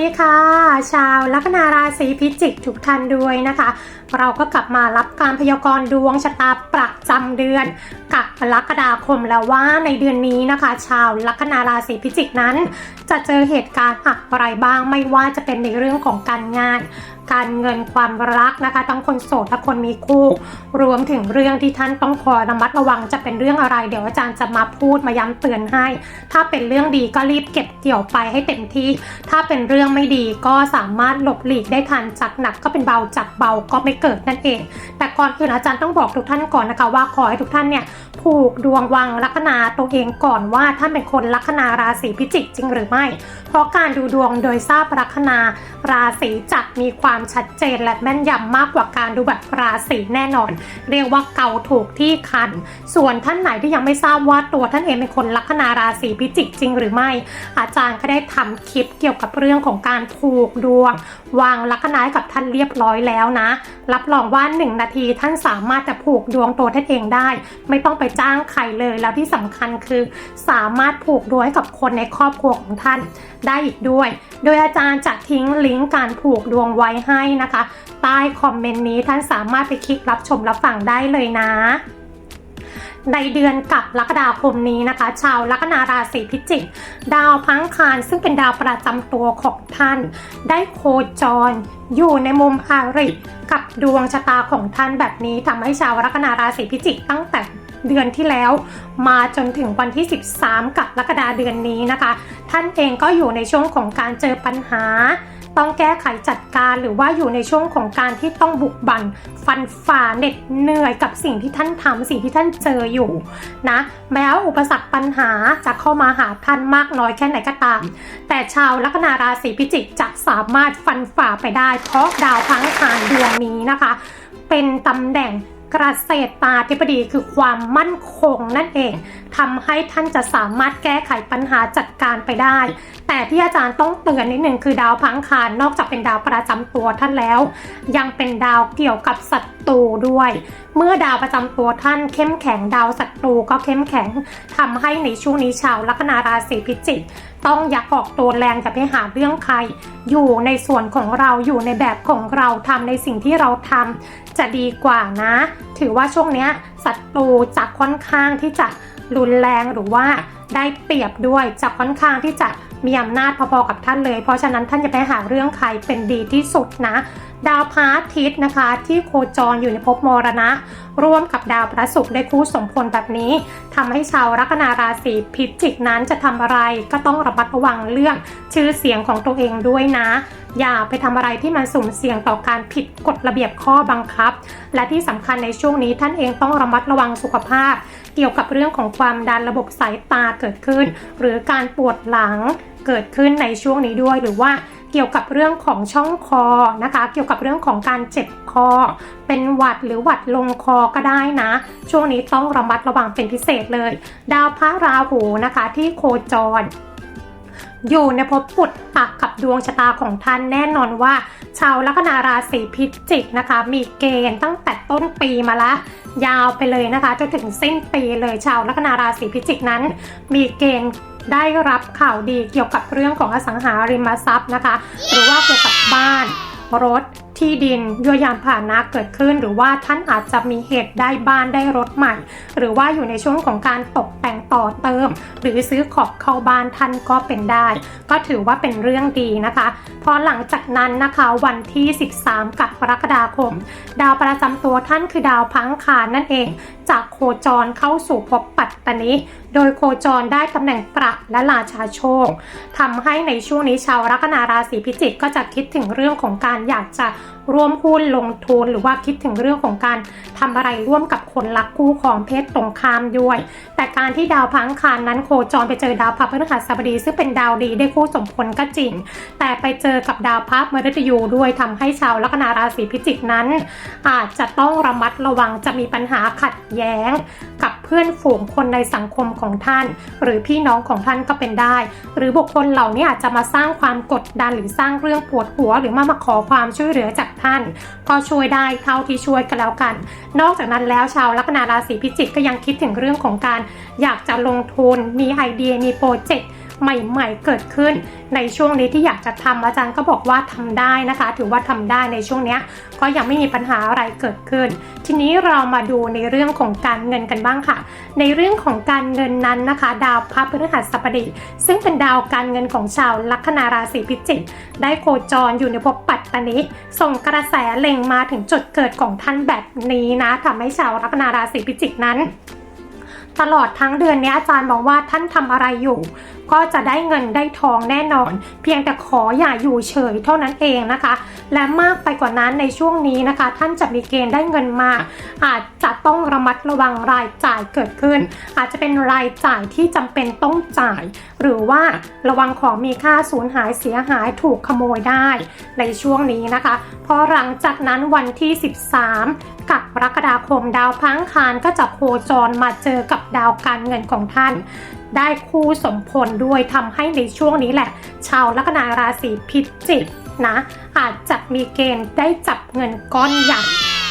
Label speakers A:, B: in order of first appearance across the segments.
A: ดีค่ะ ชาวลัคนาราศีพิจิกทุกท่านด้วยนะคะ เราก็กลับมารับการพยากรณ์ดวงชะตาประจำเดือนกับกรกฎาคมแล้วว่าในเดือนนี้นะคะ ชาวลัคนาราศีพิจิกนั้น จะเจอเหตุการณ์อะไรบ้างไม่ว่าจะเป็นในเรื่องของการงาน การเงินความรักนะคะ ทั้งคนโสดและคนมีคู่ รวมถึงเรื่องที่ท่านต้องคอยระมัดระวังจะเป็นเรื่องอะไร เดี๋ยวอาจารย์จะมาพูดมาย้ำเตือนให้ ถ้าเป็นเรื่องดีก็รีบเก็บเกี่ยวไปให้เต็มที่ ถ้าเป็นเรื่องไม่ดีก็สามารถหลบหลีกได้ทันจากหนักก็เป็นเบาจากเบาก็ไม่เกิดนั่นเอง แต่ก่อนอื่นอาจารย์ต้องบอกทุกท่านก่อนนะคะ ว่าขอให้ทุกท่านเนี่ยผูกดวงวังลัคนาตัวเองก่อนว่าท่านเป็นคนลัคนาราศีพิจิกจริงหรือไม่ เพราะการดูดวงโดยทราบลัคนาราศีจะมีความชัดเจนและแม่นยำมากกว่าการดูแบบราศีแน่นอน เรียกว่าเกาถูกที่คัน ส่วนท่านไหนที่ยังไม่ทราบว่าตัวท่านเองเป็นคนลัคนาราศีพิจิกจริงหรือไม่ อาจารย์ก็ได้ทำคลิปเกี่ยวกับเรื่องของการผูกดวงวางลัคนาให้กับท่านเรียบร้อยแล้วนะ รับรองว่า 1 นาทีท่านสามารถจะผูกดวงตัวท่านเองได้ ไม่ต้องไปจ้างใครเลยแล้วที่สำคัญคือสามารถผูกดวงให้กับคนในครอบครัวของท่านได้อีกด้วย โดยอาจารย์จะทิ้งลิงก์การผูกดวงไว้ให้นะคะ ใต้คอมเมนต์นี้ท่านสามารถไปคลิกรับชมรับฟังได้เลยนะในเดือนกับกรกฎาคมนี้นะคะ ชาวลัคนาราศีพิจิก ดาวพังคารซึ่งเป็นดาวประจำตัวของท่าน ได้โคจร อยู่ในมุมอาริกับดวงชะตาของท่านแบบนี้ทำให้ชาวลัคนาราศีพิจิกตั้งแต่เดือนที่แล้ว มาจนถึงวันที่ 13 กับกรกฎาเดือนนี้นะคะ ท่านเองก็อยู่ในช่วงของการเจอปัญหา ต้องแก้ไขจัดการหรือว่าอยู่ในช่วงของการที่ต้องบุกบั่นฟันฝ่าเหน็ดเหนื่อยกับสิ่งที่ท่านทำสิ่งที่ท่านเจออยู่นะแม้ว่าอุปสรรคปัญหาจะเข้ามาหาท่านมากน้อยแค่ไหนก็ตาม แต่ชาวลัคนาราศีพิจิกจะสามารถฟันฝ่าไปได้ เพราะดาวพังคารดวงนี้นะคะ เป็นตำแหน่ง เกษตราธิบดีคือความมั่นคงนั่นเองทำให้ท่านจะสามารถแก้ไขปัญหาจัดการไปได้ แต่ที่อาจารย์ต้องเตือนนิดหนึ่งคือดาวพังคารนอกจากเป็นดาวประจำตัวท่านแล้ว ยังเป็นดาวเกี่ยวกับศัตรูด้วย เมื่อดาวประจำตัวท่านเข้มแข็งดาวศัตรูก็เข้มแข็งทำให้ในช่วงนี้ชาวลัคนาราศีพิจิก ต้องอย่าออกตัวแรงจะไปหาเรื่องใคร อยู่ในส่วนของเราอยู่ในแบบของเราทำในสิ่งที่เราทำจะดีกว่านะ ถือว่าช่วงเนี้ยศัตรูจะค่อนข้างที่จะรุนแรงหรือว่าได้เปรียบด้วยจะค่อนข้างที่จะมีอำนาจพอๆกับท่านเลย เพราะฉะนั้นท่านจะไปหาเรื่องใครเป็นดีที่สุดนะ ดาวพระอาทิตย์นะคะ ที่โคจรอยู่ในภพมรณะ ร่วมกับดาวพระศุกร์ได้คู่สมพลแบบนี้ทำให้ชาวลัคนาราศีพิจิกนั้นจะทำอะไรก็ต้องระมัดระวังเรื่องชื่อเสียงของตัวเองด้วยนะ อย่าไปทำอะไรที่มันสุ่มเสี่ยงต่อการผิดกฎระเบียบข้อบังคับ และที่สำคัญในช่วงนี้ท่านเองต้องระมัดระวังสุขภาพ เกี่ยวกับเรื่องของความดันระบบสายตาเกิดขึ้น หรือการปวดหลังเกิดขึ้นในช่วงนี้ด้วยหรือว่า เกี่ยวกับเรื่องของช่องคอนะคะ เกี่ยวกับเรื่องของการเจ็บคอ เป็นหวัดหรือหวัดลงคอก็ได้นะ ช่วงนี้ต้องระมัดระวังเป็นพิเศษเลย ดาวพระราหูนะคะที่โคจรอยู่ในภพปุตตะกับดวงชะตาของท่านแน่นอนว่า ชาวลัคนาราศีพิจิกนะคะ มีเกณฑ์ตั้งแต่ต้นปีมาละ ยาวไปเลยนะคะจนถึงสิ้นปีเลยชาวลัคนาราศีพิจิกนั้น มีเกณฑ์ ได้รับข่าวดีเกี่ยวกับเรื่องของอสังหาริมทรัพย์นะคะ หรือว่าเกี่ยวกับบ้าน รถที่ดินยววยานผ่านนะเกิดขึ้น หรือว่าท่านอาจจะมีเหตุได้บ้านได้รถใหม่ หรือว่าอยู่ในช่วงของการตกแต่งต่อเติม หรือซื้อของเข้าบ้านท่านก็เป็นได้ ก็ถือว่าเป็นเรื่องดีนะคะพอหลังจากนั้นนะคะวันที่ 13 กรกฎาคม ดาวประจำตัวท่านคือดาวพังคารนั่นเอง จากโคจรเข้าสู่ภพปัตตานีโดยโคจรได้ตำแหน่งประและราชาโชคทำให้ในช่วงนี้ชาวลัคนาราศีพิจิกก็จะคิดถึงเรื่องของการอยากจะ ร่วมหุ้นลงทุนหรือว่าคิดถึงเรื่องของการทำอะไรร่วมกับคนรักคู่ของเพศตรงข้ามด้วย แต่การที่ดาวพังคารนั้นโคจรไปเจอดาวพระพฤหัสบดี ซึ่งเป็นดาวดีได้คู่สมพลก็จริง แต่ไปเจอกับดาวพระมฤตยูด้วยทำให้ชาวลัคนาราศีพิจิกนั้น อาจจะต้องระมัดระวังจะมีปัญหาขัดแย้ง กับเพื่อนฝูงคนในสังคมของท่าน หรือพี่น้องของท่านก็เป็นได้ หรือบุคคลเหล่านี้อาจจะมาสร้างความกดดันหรือสร้างเรื่องปวดหัว หรือมามาขอความช่วยเหลือจากท่าน ก็ช่วยได้เท่าที่ช่วยกันแล้วกัน นอกจากนั้นแล้วชาวลัคนาราศีพิจิกก็ยังคิดถึงเรื่องของการ อยากจะลงทุนมีไอเดียมีโปรเจกต์ ใหม่ๆ เกิดขึ้น ในช่วงนี้ที่อยากจะทำอาจารย์ก็บอกว่าทำได้นะคะ ถือว่าทำได้ในช่วงนี้ก็ยังไม่มีปัญหาอะไรเกิดขึ้น ทีนี้เรามาดูในเรื่องของการเงินกันบ้างค่ะ ในเรื่องของการเงินนั้นนะคะ ดาวพระพฤหัสบดี ซึ่งเป็นดาวการเงินของชาวลัคนาราศีพิจิกได้โคจรอยู่ในภพปัตตานิส่งกระแสเล็งมาถึงจุดเกิดของท่านแบบนี้นะทำให้ชาวลัคนาราศีพิจิกนั้นตลอดทั้งเดือนนี้อาจารย์บอกว่าท่านทำอะไรอยู่ ก็จะได้เงินได้ทองแน่นอน เพียงแต่ขออย่าอยู่เฉยเท่านั้นเองนะคะ และมากไปกว่านั้นในช่วงนี้นะคะ ท่านจะมีเกณฑ์ได้เงินมา อาจจะต้องระมัดระวังรายจ่ายเกิดขึ้น อาจจะเป็นรายจ่ายที่จำเป็นต้องจ่าย หรือว่าระวังของมีค่าสูญหายเสียหายถูกขโมยได้ในช่วงนี้นะคะพอหลังจากนั้นวันที่ 13กับกรกฎาคมดาวพังคารก็จะโคจรมาเจอกับดาวการเงินของท่าน ได้คู่สมพลด้วยทำให้ในช่วงนี้แหละ ชาวลัคนาราศีพิจิกนะอาจจะมีเกณฑ์ได้จับเงินก้อนใหญ่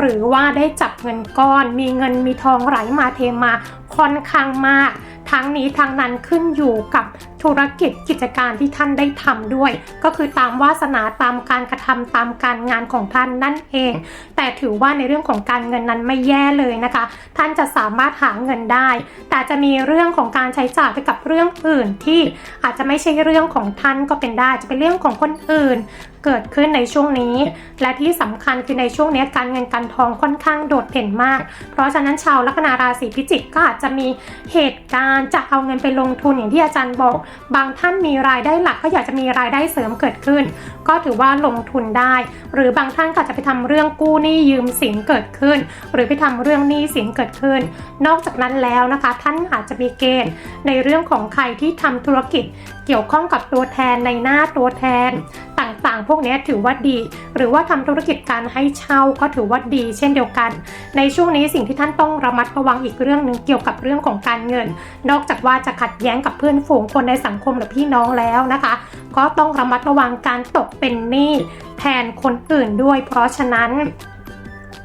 A: หรือว่าได้จับเงินก้อน มีเงินมีทองไหลมาเทมาค่อนข้างมาก ทั้งนี้ทั้งนั้นขึ้นอยู่กับธุรกิจกิจการที่ท่านได้ทำด้วย ก็คือตามวาสนาตามการกระทำตามการงานของท่านนั่นเอง แต่ถือว่าในเรื่องของการเงินนั้นไม่แย่เลยนะคะ ท่านจะสามารถหาเงินได้ แต่จะมีเรื่องของการใช้จ่ายไปกับเรื่องอื่นที่อาจจะไม่ใช่เรื่องของท่านก็เป็นได้จะเป็นเรื่องของคนอื่นเกิดขึ้นในช่วงนี้ และที่สำคัญคือในช่วงนี้การเงินการทองค่อนข้างโดดเด่นมาก เพราะฉะนั้นชาวลัคนาราศีพิจิกก็อาจจะมีเหตุการณ์จะเอาเงินไปลงทุนอย่างที่อาจารย์บอก บางท่านมีรายได้หลักก็อยากจะมีรายได้เสริมเกิดขึ้น ก็ถือว่าลงทุนได้ หรือบางท่านก็จจะไปทำเรื่องกู้หนี้ยืมสินเกิดขึ้น หรือไปทำเรื่องหนี้สินเกิดขึ้น นอกจากนั้นแล้วนะคะ ท่านอาจจะมีเกณฑ์ในเรื่องของใครที่ทำธุรกิจเกี่ยวข้องกับตัวแทนในหน้าตัวแทนต่าง ๆ พวกนี้ถือว่าดี หรือว่าทำธุรกิจการให้เช่าก็ถือว่าดี เช่นเดียวกัน ในช่วงนี้สิ่งที่ท่านต้องระมัดระวังอีกเรื่องหนึ่งเกี่ยวกับเรื่องของการเงิน นอกจากว่าจะขัดแย้งกับเพื่อนฝูงคนในสังคมหรือพี่น้องแล้วนะคะ ก็ต้องระมัดระวังการตกเป็นหนี้แทนคนอื่นด้วย เพราะฉะนั้น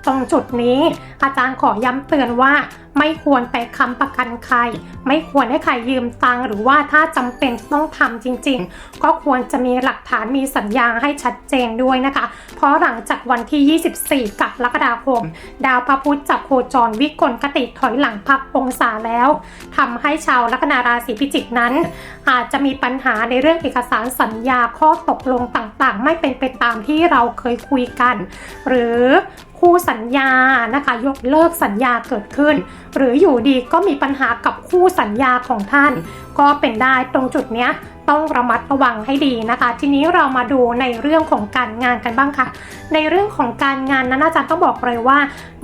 A: ตรงจุดนี้ อาจารย์ขอย้ำเตือนว่า ไม่ควรไปค้ำประกันใคร ไม่ควรให้ใครยืมตังค์หรือว่าถ้าจำเป็นต้องทำจริง ๆ ก็ควรจะมีหลักฐานมีสัญญาให้ชัดเจนด้วยนะคะ เพราะหลังจากวันที่ 24กับกรกฎาคม ดาวพระพุธจับโคจรวิกลคติถอยหลังพักองศาแล้วทำให้ชาวลัคนาราศีพิจิกนั้น อาจจะมีปัญหาในเรื่องเอกสารสัญญาข้อตกลงต่างๆ ไม่เป็นไปตามที่เราเคยคุยกัน หรือ คู่สัญญานะคะยกเลิกสัญญาเกิดขึ้น หรืออยู่ดีก็มีปัญหากับคู่สัญญาของท่าน ก็เป็นได้ตรงจุดเนี้ย ต้องระมัดระวังให้ดีนะคะ ทีนี้เรามาดูในเรื่องของการงานกันบ้างค่ะ ในเรื่องของการงานนั้นอาจารย์ต้องบอกเลยว่า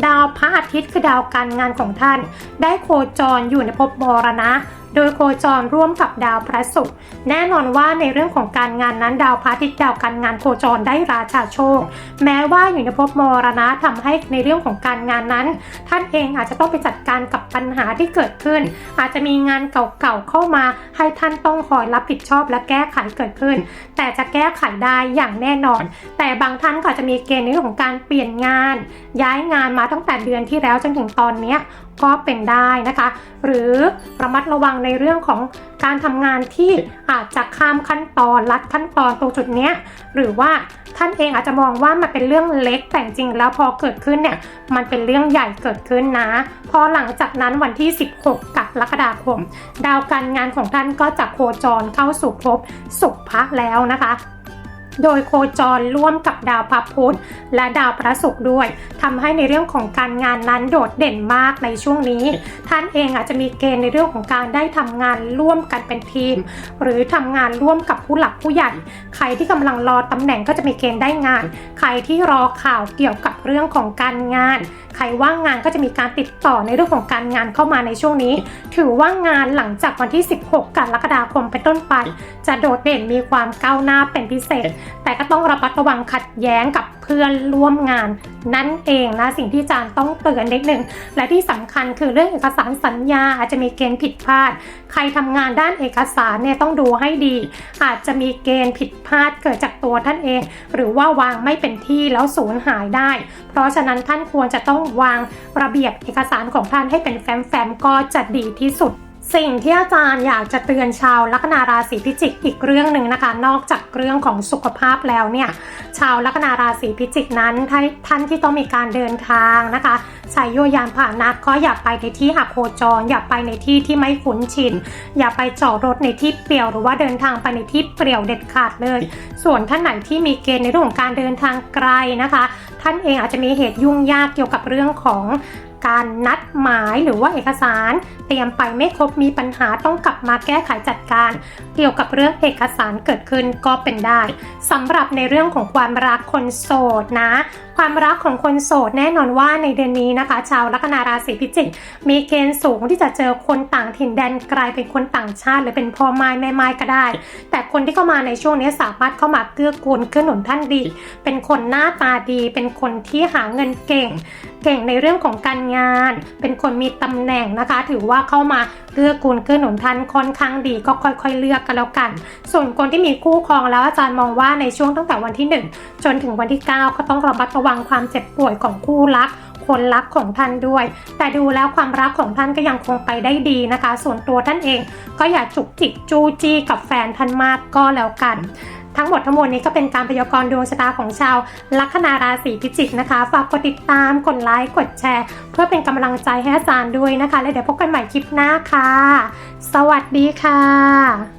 A: ดาวพระอาทิตย์คือดาวการงานของท่าน ได้โคจรอยู่ในภพมรณะโดยโคจรร่วมกับดาวพระศุกร์แน่นอนว่าในเรื่องของการงานนั้นดาวพระอาทิตย์ดาวการงานโคจรได้ราชาโชค แม้ว่าอยู่ในภพมรณะทำให้ในเรื่องของการงานนั้น ท่านเองอาจจะต้องไปจัดการกับปัญหาที่เกิดขึ้น อาจจะมีงานเก่าๆเข้ามาให้ท่านต้องคอยรับผิดชอบและแก้ไขเกิดขึ้น แต่จะแก้ไขได้อย่างแน่นอน แต่บางท่านก็อาจจะมีเกณฑ์ในเรื่องของการเปลี่ยนงาน ย้ายงานมาตั้งแต่เดือนที่แล้วจนถึงตอนเนี้ย ก็เป็นได้นะคะ หรือระมัดระวังในเรื่องของการทำงานที่อาจจะข้ามขั้นตอนลัดขั้นตอนตรงจุดเนี้ยหรือว่าท่านเองอาจจะมองว่ามันเป็นเรื่องเล็กแต่จริงแล้วพอเกิดขึ้นเนี่ยมันเป็นเรื่องใหญ่เกิดขึ้นนะพอหลังจากนั้นวันที่ 16กรกฎาคม ดาวการงานของท่านก็จะโคจรเข้าสู่ภพสุภะแล้วนะคะ โดยโคจรร่วมกับดาวพระพุธและดาวพระศุกร์ด้วยทำให้ในเรื่องของการงานนั้นโดดเด่นมากในช่วงนี้ ท่านเองอาจจะมีเกณฑ์ในเรื่องของการได้ทำงานร่วมกันเป็นทีม หรือทำงานร่วมกับผู้หลักผู้ใหญ่ ใครที่กำลังรอตำแหน่งก็จะมีเกณฑ์ได้งาน ใครที่รอข่าวเกี่ยวกับเรื่องของการงาน ใครว่างงานก็จะมีการติดต่อในเรื่องของการงานเข้ามาในช่วงนี้ ถือว่างานหลังจากวันที่ 16 กรกฎาคมเป็นต้นไป จะโดดเด่นมีความก้าวหน้าเป็นพิเศษแต่ก็ต้องระมัดระวังขัดแย้งกับเพื่อนร่วมงาน นั่นเองนะสิ่งที่อาจารย์ต้องเตือนนิดหนึ่งและที่สำคัญคือเรื่องเอกสารสัญญาอาจจะมีเกณฑ์ผิดพลาด ใครทำงานด้านเอกสารเนี่ยต้องดูให้ดี อาจจะมีเกณฑ์ผิดพลาดเกิดจากตัวท่านเอง หรือว่าวางไม่เป็นที่แล้วสูญหายได้ เพราะฉะนั้นท่านควรจะต้องวางระเบียบเอกสารของท่านให้เป็นแฟ้มๆก็จะดีที่สุด สิ่งที่อาจารย์อยากจะเตือนชาวลัคนาราศีพิจิกอีกเรื่องหนึ่งนะคะ นอกจากเรื่องของสุขภาพแล้วเนี่ย ชาวลัคนาราศีพิจิกนั้นท่านท่านที่ต้องมีการเดินทางนะคะใช้โยยานพาหนะก็อย่าไปในที่อับโคจร อย่าไปในที่ที่ไม่คุ้นชิน อย่าไปจอดรถในที่เปลี่ยวหรือว่าเดินทางไปในที่เปลี่ยวเด็ดขาดเลย ส่วนท่านไหนที่มีเกณฑ์ในเรื่องของการเดินทางไกลนะคะ ท่านเองอาจจะมีเหตุยุ่งยากเกี่ยวกับเรื่องของ การนัดหมายหรือว่าเอกสาร เตรียมไปไม่ครบมีปัญหาต้องกลับมาแก้ไขจัดการ เกี่ยวกับเรื่องเอกสารเกิดขึ้นก็เป็นได้สำหรับในเรื่องของความรักคนโสดนะ ความรักของคนโสดแน่นอนว่าในเดือนนี้นะคะ ชาวลัคนาราศีพิจิกมีเกณฑ์สูงที่จะเจอคนต่างถิ่นแดนไกลเป็นคนต่างชาติ หรือเป็นพ่อไม้แม่ไม้ก็ได้ แต่คนที่เข้ามาในช่วงนี้สามารถเข้ามาเกื้อกูลเกื้อหนุนท่านดี เป็นคนหน้าตาดี เป็นคนที่หาเงินเก่ง เก่งในเรื่องของการงาน เป็นคนมีตำแหน่งนะคะ ถือว่าเข้ามา เกื้อกูลเกื้อหนุนท่านค่อนข้างดีก็ค่อยๆ เลือกกันแล้วกัน ส่วนคนที่มีคู่ครองแล้วอาจารย์มองว่าในช่วงตั้งแต่วันที่ 1 จนถึงวันที่ 9 ก็ต้องระมัดระวังความเจ็บป่วยของคู่รักคนรักของท่านด้วย แต่ดูแล้วความรักของท่านก็ยังคงไปได้ดีนะคะ ส่วนตัวท่านเองก็อย่าจุกจิกจู้จี้กับแฟนท่านมากก็แล้วกัน ทั้งหมดทั้งมวลนี้ก็เป็นการพยากรณ์ดวงชะตาของชาวลัคนาราศีพิจิกนะคะ ฝากกดติดตาม กดไลค์ กดแชร์ เพื่อเป็นกำลังใจให้อาจารย์ด้วยนะคะ แล้วเดี๋ยวพบกันใหม่คลิปหน้าค่ะ สวัสดีค่ะ